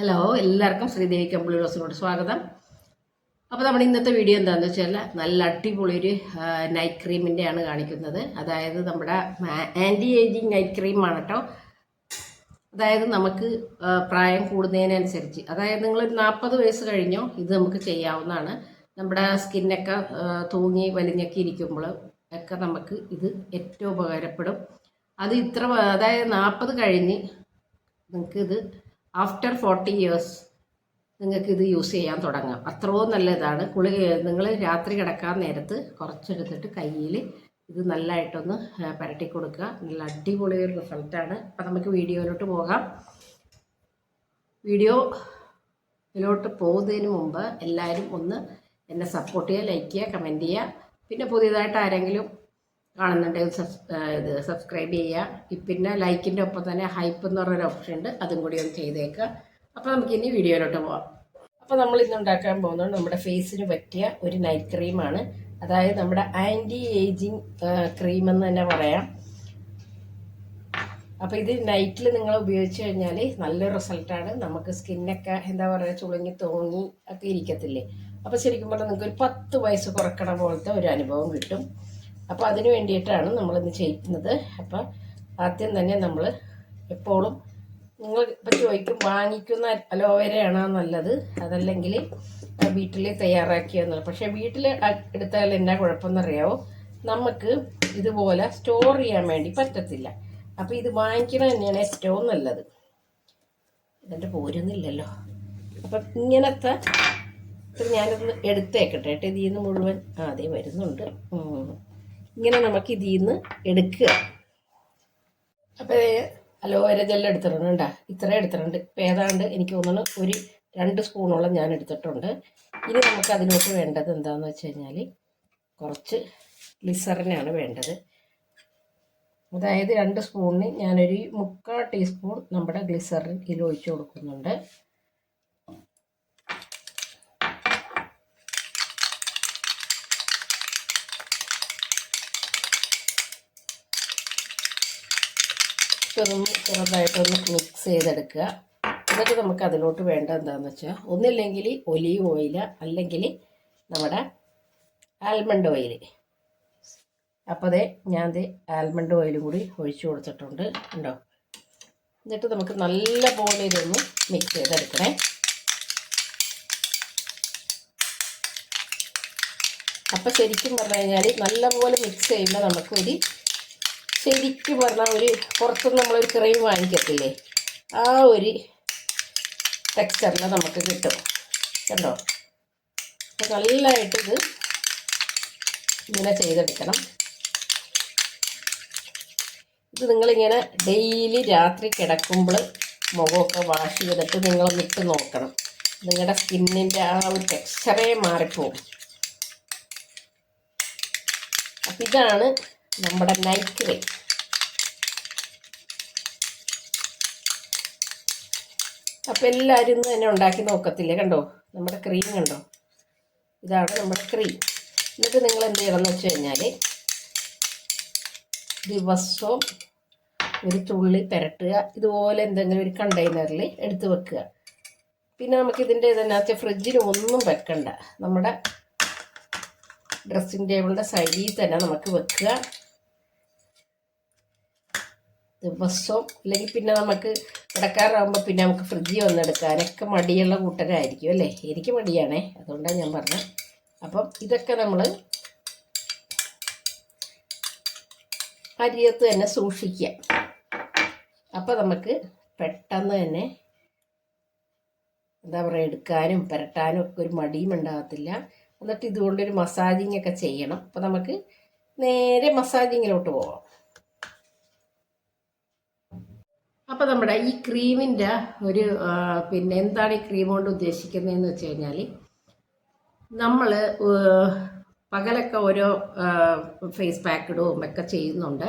Hello എല്ലാവർക്കും ശ്രീദേവി കമ്പിളി റോസിനോട് സ്വാഗതം. അപ്പോൾ നമ്മുടെ ഇന്നത്തെ വീഡിയോ എന്താണെന്ന് വെച്ചാൽ നല്ല അടിപൊളി ഒരു നൈറ്റ് ക്രീമിന്റെ ആണ് കാണിക്കുന്നത്. അതായത് നമ്മുടെ ആന്റി ഏജിങ് നൈറ്റ് ക്രീമാണ് കേട്ടോ അതായത് നമുക്ക് പ്രായം കൂടുന്നതിനനുസരിച്ച്. അതായത് നിങ്ങൾ നാൽപ്പത് വയസ്സ് കഴിഞ്ഞോ ഇത് നമുക്ക് ചെയ്യാവുന്നതാണ്. നമ്മുടെ സ്കിന്നൊക്കെ തൂങ്ങി വലിഞ്ഞൊക്കെ ഇരിക്കുമ്പോൾ ഒക്കെ നമുക്ക് ഇത് ഏറ്റവും ഉപകാരപ്പെടും. അത് ഇത്ര അതായത് നാൽപ്പത് കഴിഞ്ഞ് നിങ്ങൾക്ക് ഇത് ആഫ്റ്റർ ഫോർട്ടി ഇയേഴ്സ് നിങ്ങൾക്ക് ഇത് യൂസ് ചെയ്യാൻ തുടങ്ങാം. അത്രയും നല്ലതാണ്. കുളി നിങ്ങൾ രാത്രി കിടക്കാൻ നേരത്ത് കുറച്ചെടുത്തിട്ട് കയ്യിൽ ഇത് നല്ലതായിട്ടൊന്ന് പരട്ടി കൊടുക്കുക. നല്ല അടിപൊളി ഒരു റിസൾട്ടാണ് അപ്പം നമുക്ക് വീഡിയോയിലോട്ട് പോകാം. വീഡിയോയിലോട്ട് പോകുന്നതിന് മുമ്പ് എല്ലാവരും ഒന്ന് എന്നെ സപ്പോർട്ട് ചെയ്യുക ലൈക്ക് ചെയ്യുക കമന്റ് ചെയ്യുക. പിന്നെ പുതിയതായിട്ട് ആരെങ്കിലും കാണുന്നുണ്ടെങ്കിൽ സബ്സ് ഇത് സബ്സ്ക്രൈബ് ചെയ്യുക. പിന്നെ ലൈക്കിന്റെ ഒപ്പം തന്നെ ഹൈപ്പ് എന്ന് പറഞ്ഞൊരു ഓപ്ഷൻ ഉണ്ട്. അതും കൂടി ഒന്ന് ചെയ്തേക്കുക അപ്പോൾ നമുക്കിനി വീഡിയോയിലോട്ട് പോവാം. അപ്പോൾ നമ്മൾ ഇന്ന് ഉണ്ടാക്കാൻ പോകുന്നത് നമ്മുടെ ഫേസിന് പറ്റിയ ഒരു നൈറ്റ് ക്രീമാണ് അതായത് നമ്മുടെ ആന്റി ഏജിങ് ക്രീം എന്ന് തന്നെ പറയാം. അപ്പോൾ ഇത് നൈറ്റിൽ നിങ്ങൾ ഉപയോഗിച്ച് കഴിഞ്ഞാൽ നല്ലൊരു റിസൾട്ടാണ് നമുക്ക് സ്കിന്നൊക്കെ എന്താ പറയുക ചുളുങ്ങി തോങ്ങി ഒക്കെ ഇരിക്കത്തില്ലേ? അപ്പോൾ ശരിക്കും പറഞ്ഞാൽ നിങ്ങൾക്ക് ഒരു പത്ത് വയസ്സ് കുറക്കണ പോലത്തെ ഒരു അനുഭവം കിട്ടും. അപ്പോൾ അതിന് വേണ്ടിയിട്ടാണ് നമ്മളിന്ന് ചെയ്യുന്നത് അപ്പോൾ ആദ്യം തന്നെ നമ്മൾ എപ്പോഴും നിങ്ങൾ ഇപ്പം ചോദിക്കും വാങ്ങിക്കുന്ന അലോവേരയാണോ നല്ലത്? അതല്ലെങ്കിൽ വീട്ടിൽ തയ്യാറാക്കിയെന്നുള്ളത് പക്ഷേ വീട്ടിൽ എടുത്താൽ എന്നാ കുഴപ്പമെന്നറിയാവോ? നമുക്ക് ഇതുപോലെ സ്റ്റോർ ചെയ്യാൻ വേണ്ടി പറ്റത്തില്ല. അപ്പം ഇത് വാങ്ങിക്കുന്നത് തന്നെയാണ് ഏറ്റവും നല്ലത്. ഇതിന്റെ പോരുന്നില്ലല്ലോ. അപ്പം ഇങ്ങനത്തെ ഞാനൊന്ന് എടുത്തേക്കട്ടെ. കേട്ടോ ഇതിൽ നിന്ന് മുഴുവൻ ആദ്യം വരുന്നുണ്ട്. ഇങ്ങനെ നമുക്ക് ഇതിൽ നിന്ന് എടുക്കുക അപ്പോൾ അലോവേര ജെല്ല് എടുത്തിട്ടുണ്ട് കേട്ടോ ഇത്ര എടുത്തിട്ടുണ്ട്. ഇപ്പം ഏതാണ്ട് എനിക്ക് തോന്നുന്നു ഒരു രണ്ട് സ്പൂണോളം ഞാൻ എടുത്തിട്ടുണ്ട്. ഇനി നമുക്ക് അതിലോട്ട് വേണ്ടത് എന്താണെന്ന് വെച്ച് കഴിഞ്ഞാൽ കുറച്ച് ഗ്ലിസറിനാണ് വേണ്ടത്. അതായത് രണ്ട് സ്പൂണിന് ഞാനൊരു മുക്കാൽ ടീസ്പൂൺ നമ്മുടെ ഗ്ലിസറിൻ ഇതിൽ ഒഴിച്ച് കൊടുക്കുന്നുണ്ട്. ഇതൊന്ന് ചെറുതായിട്ടൊന്ന് മിക്സ് ചെയ്തെടുക്കുക. എന്നിട്ട് നമുക്ക് അതിലോട്ട് വേണ്ട എന്താണെന്ന് വെച്ചാൽ ഒന്നില്ലെങ്കിൽ ഒലീവ് ഓയിൽ അല്ലെങ്കിൽ നമ്മുടെ ആൽമണ്ട് ഓയിൽ അപ്പോൾ അതേ ഞാൻ ആൽമണ്ട് ഓയിലും കൂടി ഒഴിച്ചു കൊടുത്തിട്ടുണ്ട് ഉണ്ടോ എന്നിട്ട് നമുക്ക് നല്ല പോലെ ഇതൊന്ന് മിക്സ് ചെയ്തെടുക്കണേ. അപ്പം ശരിക്കും പറഞ്ഞു കഴിഞ്ഞാൽ നല്ലപോലെ മിക്സ് ചെയ്യുമ്പോൾ നമുക്കൊരു ശരിക്കും പറഞ്ഞാൽ ഒരു പുറത്തുനിന്ന് നമ്മളൊരു ക്രീം വാങ്ങിക്കത്തില്ലേ? ആ ഒരു ടെക്സ്ചറിൽ നമുക്ക് കിട്ടും. കണ്ടോ? അപ്പോൾ നല്ലതായിട്ട് ഇത് ഇങ്ങനെ ചെയ്തെടുക്കണം. ഇത് നിങ്ങളിങ്ങനെ ഡെയിലി രാത്രി കിടക്കുമ്പോൾ മുഖമൊക്കെ വാഷ് ചെയ്തിട്ട് നിങ്ങളൊന്ന് ഇട്ട് നോക്കണം. നിങ്ങളുടെ സ്കിന്നിന്റെ ആ ഒരു ടെക്സ്ചറേ മാറിപ്പോകും അപ്പം ഇതാണ് നമ്മുടെ നൈറ്റ് ക്രീം അപ്പം എല്ലാവരും ഇന്ന് തന്നെ ഉണ്ടാക്കി നോക്കത്തില്ലേ? കണ്ടോ? നമ്മുടെ ക്രീം കണ്ടോ? ഇതാണ് നമ്മുടെ ക്രീം എന്നിട്ട് നിങ്ങൾ എന്ത് ചെയ്യണം എന്ന് വെച്ച് കഴിഞ്ഞാൽ ദിവസവും ഒരു തുള്ളി പുരട്ടുക. ഇതുപോലെ എന്തെങ്കിലും ഒരു കണ്ടെയ്നറിൽ എടുത്ത് വെക്കുക. പിന്നെ നമുക്ക് ഇതിന്റെ ഇതിനകത്ത് ഫ്രിഡ്ജിൽ ഒന്നും വെക്കണ്ട. നമ്മുടെ ഡ്രസ്സിംഗ് ടേബിളിന്റെ സൈഡിൽ തന്നെ നമുക്ക് വെക്കുക. ദിവസവും അല്ലെങ്കിൽ പിന്നെ നമുക്ക് കിടക്കാറാകുമ്പോൾ പിന്നെ നമുക്ക് ഫ്രിഡ്ജിൽ വന്നെടുക്കാനൊക്കെ മടിയുള്ള കൂട്ടരായിരിക്കും അല്ലേ? എനിക്ക് മടിയാണേ അതുകൊണ്ടാണ് ഞാൻ പറഞ്ഞത് അപ്പം ഇതൊക്കെ നമ്മൾ അരിയത്ത് തന്നെ സൂക്ഷിക്കുക. അപ്പം നമുക്ക് പെട്ടെന്ന് തന്നെ എന്താ പറയുക എടുക്കാനും പുരട്ടാനും ഒക്കെ ഒരു മടിയും ഉണ്ടാകത്തില്ല. എന്നിട്ട് ഇതുകൊണ്ടൊരു മസാജിങ് ഒക്കെ ചെയ്യണം. അപ്പം നമുക്ക് നേരെ മസാജിങ്ങിലോട്ട് പോവാം. അപ്പോൾ നമ്മുടെ ഈ ക്രീമിന്റെ ഒരു പിന്നെ എന്താണ് ഈ ക്രീം കൊണ്ട് ഉദ്ദേശിക്കുന്നതെന്ന് വെച്ച് കഴിഞ്ഞാൽ നമ്മൾ പകലൊക്കെ ഓരോ ഫേസ് പാക്ക് ഇടുകയും ഒക്കെ ചെയ്യുന്നുണ്ട്.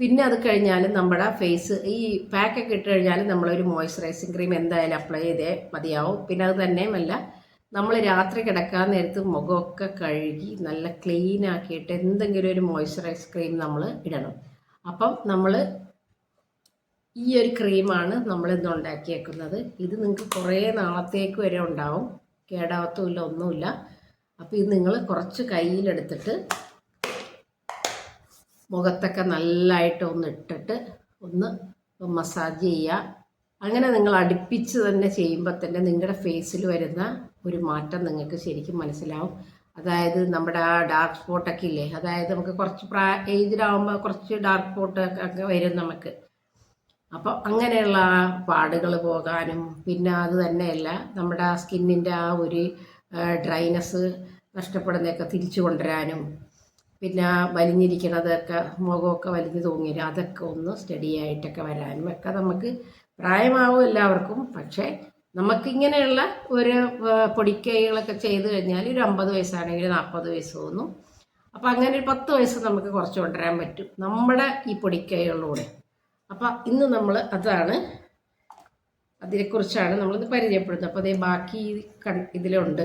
പിന്നെ അത് കഴിഞ്ഞാൽ നമ്മുടെ ഫേസ് ഈ പാക്കൊക്കെ ഇട്ട് കഴിഞ്ഞാൽ നമ്മളൊരു മോയ്സ്ചറൈസിങ് ക്രീം എന്തായാലും അപ്ലൈ ചെയ്തേ മതിയാവും. പിന്നെ അത് തന്നെയുമല്ല നമ്മൾ രാത്രി കിടക്കാൻ നേരത്ത് മുഖമൊക്കെ കഴുകി നല്ല ക്ലീൻ ആക്കിയിട്ട് എന്തെങ്കിലും ഒരു മോയ്സ്ചറൈസ് ക്രീം നമ്മൾ ഇടണം. അപ്പം നമ്മൾ ഈ ഒരു ക്രീമാണ് നമ്മളിന്ന് ഉണ്ടാക്കിയേക്കുന്നത്. ഇത് നിങ്ങൾക്ക് കുറേ നാളത്തേക്ക് വരെ ഉണ്ടാവും. കേടാവത്തുമില്ല ഒന്നുമില്ല. അപ്പോൾ ഇത് നിങ്ങൾ കുറച്ച് കയ്യിലെടുത്തിട്ട് മുഖത്തൊക്കെ നല്ലതായിട്ട് ഒന്ന് ഇട്ടിട്ട് ഒന്ന് മസാജ് ചെയ്യുക. അങ്ങനെ നിങ്ങൾ അടുപ്പിച്ച് തന്നെ ചെയ്യുമ്പോൾ തന്നെ നിങ്ങളുടെ ഫേസിൽ വരുന്ന ഒരു മാറ്റം നിങ്ങൾക്ക് ശരിക്കും മനസ്സിലാവും. അതായത് നമ്മുടെ ആ ഡാർക്ക് സ്പോട്ടൊക്കെ ഇല്ലേ? അതായത് നമുക്ക് കുറച്ച് പ്രാ ഏജിലാവുമ്പോൾ കുറച്ച് ഡാർക്ക് സ്പോട്ടൊക്കെ വരും നമുക്ക്. അപ്പോൾ അങ്ങനെയുള്ള പാടുകൾ പോകാനും പിന്നെ അത് തന്നെയല്ല നമ്മുടെ ആ സ്കിന്നിന്റെ ആ ഒരു ഡ്രൈനസ് നഷ്ടപ്പെടുന്നതൊക്കെ തിരിച്ചു കൊണ്ടുവരാനും പിന്നെ വലിഞ്ഞിരിക്കണതൊക്കെ മുഖമൊക്കെ വലിഞ്ഞു തൂങ്ങി അതൊക്കെ ഒന്ന് സ്റ്റഡി ആയിട്ടൊക്കെ വരാനും ഒക്കെ നമുക്ക് പ്രായമാവും എല്ലാവർക്കും. പക്ഷേ നമുക്കിങ്ങനെയുള്ള ഒരു പൊടിക്കൈകളൊക്കെ ചെയ്തു കഴിഞ്ഞാൽ ഒരു അമ്പത് വയസ്സാണെങ്കിൽ നാൽപ്പത് വയസ്സ് തോന്നും. അപ്പം അങ്ങനെ ഒരു പത്ത് വയസ്സ് നമുക്ക് കുറച്ച് കൊണ്ടുവരാൻ പറ്റും. നമ്മുടെ ഈ പൊടിക്കൈകളിലൂടെ. അപ്പം ഇന്ന് നമ്മൾ അതാണ് അതിനെക്കുറിച്ചാണ് നമ്മളിത് പരിചയപ്പെടുന്നത്. അപ്പോൾ അതേ ബാക്കി ഇതിലുണ്ട്.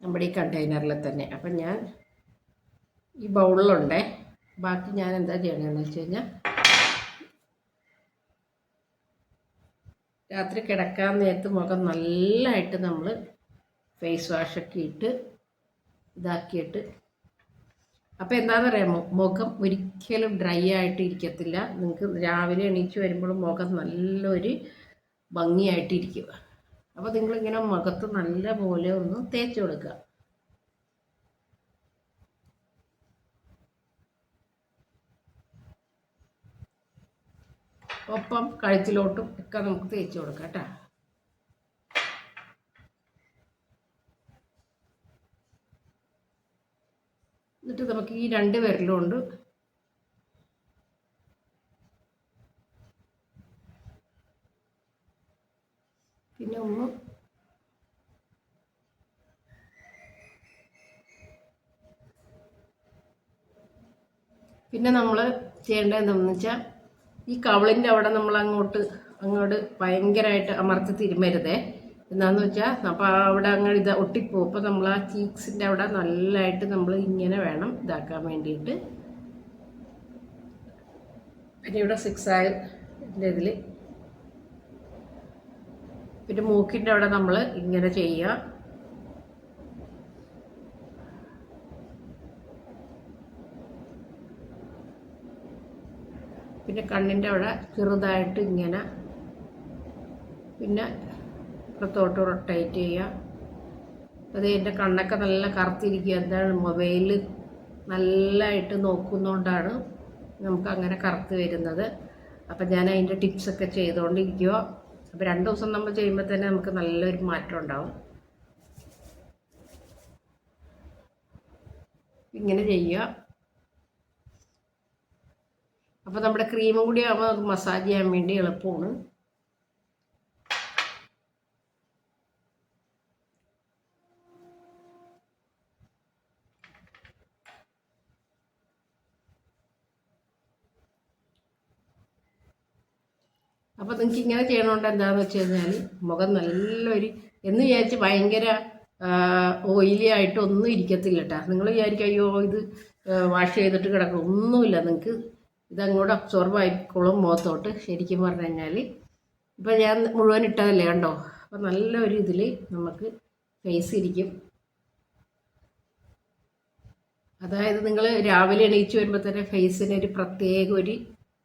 നമ്മുടെ ഈ കണ്ടെയ്നറിൽ തന്നെ. അപ്പം ഞാൻ ഈ ബൗളിലുണ്ട്. ബാക്കി ഞാൻ എന്താ ചെയ്യണമെന്ന് വെച്ച് കഴിഞ്ഞാൽ രാത്രി കിടക്കാൻ നേരത്ത് മുഖം നല്ലതായിട്ട് നമ്മൾ ഫേസ് വാഷൊക്കെ ഇട്ട് ഇതാക്കിയിട്ട് അപ്പോൾ എന്താണെന്ന് പറയാമോ മുഖം ഒരിക്കലും ഡ്രൈ ആയിട്ട് ഇരിക്കത്തില്ല നിങ്ങൾക്ക് രാവിലെ എണീച്ച് വരുമ്പോൾ മുഖം നല്ലൊരു ഭംഗിയായിട്ടിരിക്കുക. അപ്പോൾ നിങ്ങളിങ്ങനെ മുഖത്ത് നല്ല പോലെ ഒന്ന് തേച്ച് കൊടുക്കുക. ഒപ്പം കഴുത്തിലോട്ടും ഒക്കെ നമുക്ക് തേച്ച് കൊടുക്കാം കേട്ടോ. എന്നിട്ട് നമുക്ക് ഈ രണ്ട് വിരലും കൊണ്ട് പിന്നെ ഒന്ന് പിന്നെ നമ്മൾ ചെയ്യേണ്ടത് എന്താണെന്ന് വെച്ചാൽ ഈ കവളിന്റെ അവിടെ നമ്മൾ അങ്ങോട്ട് അങ്ങോട്ട് ഭയങ്കരമായിട്ട് അമർത്തി തിരുമരുതേ. എന്താന്ന് വെച്ചാൽ അപ്പോൾ അവിടെ അങ്ങ് ഇത് ഒട്ടിപ്പോവും. അപ്പോൾ നമ്മൾ ആ ചീക്സിന്റെ അവിടെ നല്ലതായിട്ട് നമ്മൾ ഇങ്ങനെ വേണം ഇതാക്കാൻ വേണ്ടിയിട്ട്. പിന്നെ ഇവിടെ സിക്സ് ആയതിന്റെ ഇതിൽ പിന്നെ മൂക്കിന്റെ അവിടെ നമ്മൾ ഇങ്ങനെ ചെയ്യുക പിന്നെ കണ്ണിന്റെ അവിടെ ചെറുതായിട്ട് ഇങ്ങനെ. പിന്നെ പുറത്തോട്ട് റൊട്ടേറ്റ് ചെയ്യുക അത് എന്റെ കണ്ണൊക്കെ നല്ല കറുത്തിരിക്കുക. എന്താണ്? മൊബൈൽ നല്ലതായിട്ട് നോക്കുന്നതുകൊണ്ടാണ് നമുക്ക് അങ്ങനെ കറുത്ത് വരുന്നത്. അപ്പം ഞാൻ അതിന്റെ ടിപ്സൊക്കെ ചെയ്തുകൊണ്ടിരിക്കുക അപ്പോൾ രണ്ട് ദിവസം നമ്മൾ ചെയ്യുമ്പോൾ തന്നെ നമുക്ക് നല്ലൊരു മാറ്റം ഉണ്ടാവും. ഇങ്ങനെ ചെയ്യുക. അപ്പോൾ നമ്മുടെ ക്രീമും കൂടി ആകുമ്പോൾ നമുക്ക് മസാജ് ചെയ്യാൻ വേണ്ടി എളുപ്പമാണ്. അപ്പോൾ നിങ്ങൾക്ക് ഇങ്ങനെ ചെയ്യണോണ്ട് എന്താണെന്ന് വെച്ച് കഴിഞ്ഞാൽ മുഖം നല്ലൊരു എന്ന് വിചാരിച്ച് ഭയങ്കര ഓയിലി ആയിട്ട് ഒന്നും ഇരിക്കത്തില്ല കേട്ടോ നിങ്ങൾ വിചാരിക്കും അയ്യോ ഇത് വാഷ് ചെയ്തിട്ട് കിടക്കും. ഒന്നുമില്ല. നിങ്ങൾക്ക് ഇതങ്ങോട്ട് അബ്സോർബ് ആയിക്കോളും മുഖത്തോട്ട്. ശരിക്കും പറഞ്ഞു കഴിഞ്ഞാൽ ഇപ്പം ഞാൻ മുഴുവൻ ഇട്ടതല്ലേ കണ്ടോ? അപ്പം നല്ലൊരു ഇതിൽ നമുക്ക് ഫേസ് ഇരിക്കും. അതായത് നിങ്ങൾ രാവിലെ എണീച്ച് വരുമ്പോൾ തന്നെ ഫേസിന് ഒരു പ്രത്യേക ഒരു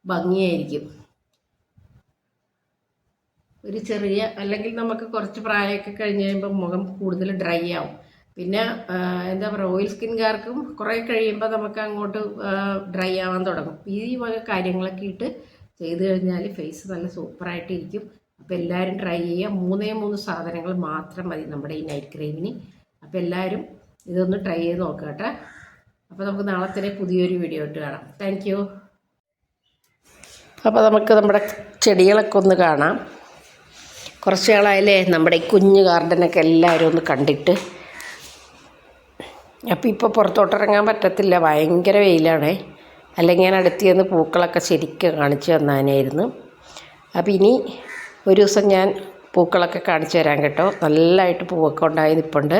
ഭംഗിയായിരിക്കും. ഒരു ചെറിയ അല്ലെങ്കിൽ നമുക്ക് കുറച്ച് പ്രായമൊക്കെ കഴിഞ്ഞ് കഴിയുമ്പോൾ മുഖം കൂടുതൽ ഡ്രൈ ആവും. പിന്നെ എന്താ പറയുക ഓയിൽ സ്കിൻകാർക്കും കുറേ കഴിയുമ്പോൾ നമുക്ക് അങ്ങോട്ട് ഡ്രൈ ആവാൻ തുടങ്ങും. ഈ വക കാര്യങ്ങളൊക്കെ ഇട്ട് ചെയ്ത് കഴിഞ്ഞാൽ ഫേസ് നല്ല സൂപ്പറായിട്ട് ഇരിക്കും അപ്പോൾ എല്ലാവരും ട്രൈ ചെയ്യുക. മൂന്നേ മൂന്ന് സാധനങ്ങൾ മാത്രം മതി നമ്മുടെ ഈ നൈറ്റ് ക്രീമിന് അപ്പോൾ എല്ലാവരും ഇതൊന്ന് ട്രൈ ചെയ്ത് നോക്കുക കേട്ടോ. അപ്പോൾ നമുക്ക് നാളെ തന്നെ പുതിയൊരു വീഡിയോ ഇട്ട് കാണാം. താങ്ക് അപ്പോൾ നമുക്ക് നമ്മുടെ ചെടികളൊക്കെ ഒന്ന് കാണാം. കുറച്ച് നാളായാലേ നമ്മുടെ ഈ കുഞ്ഞു ഗാർഡനൊക്കെ എല്ലാവരും ഒന്ന് കണ്ടിട്ട്. അപ്പോൾ ഇപ്പോൾ പുറത്തോട്ടിറങ്ങാൻ പറ്റത്തില്ല ഭയങ്കര വെയിലാണേ. അല്ലെങ്കിൽ ഞാൻ അടുത്ത് ചെന്ന് പൂക്കളൊക്കെ ശരിക്കും കാണിച്ചു തന്നാനായിരുന്നു. അപ്പോൾ ഇനി ഒരു ദിവസം ഞാൻ പൂക്കളൊക്കെ കാണിച്ചു തരാം കേട്ടോ. നല്ലതായിട്ട് പൂവൊക്കെ ഉണ്ടായി നിൽപ്പുണ്ട്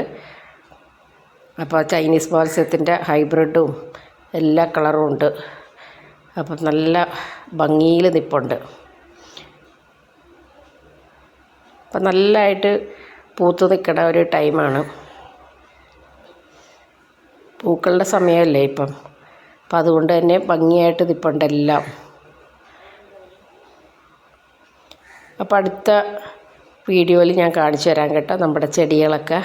അപ്പോൾ ചൈനീസ് മത്സ്യത്തിന്റെ ഹൈബ്രിഡും എല്ലാ കളറും ഉണ്ട്. അപ്പം നല്ല ഭംഗിയിൽ നിൽപ്പുണ്ട് അപ്പം നല്ലതായിട്ട് പൂത്ത് നിൽക്കണ ഒരു ടൈമാണ്. പൂക്കളുടെ സമയമല്ലേ ഇപ്പം. അപ്പം അതുകൊണ്ട് തന്നെ ഭംഗിയായിട്ട് നിൽപ്പുണ്ട് എല്ലാം അപ്പം അടുത്ത വീഡിയോയിൽ ഞാൻ കാണിച്ചു തരാം കേട്ടോ നമ്മുടെ ചെടികളൊക്കെ.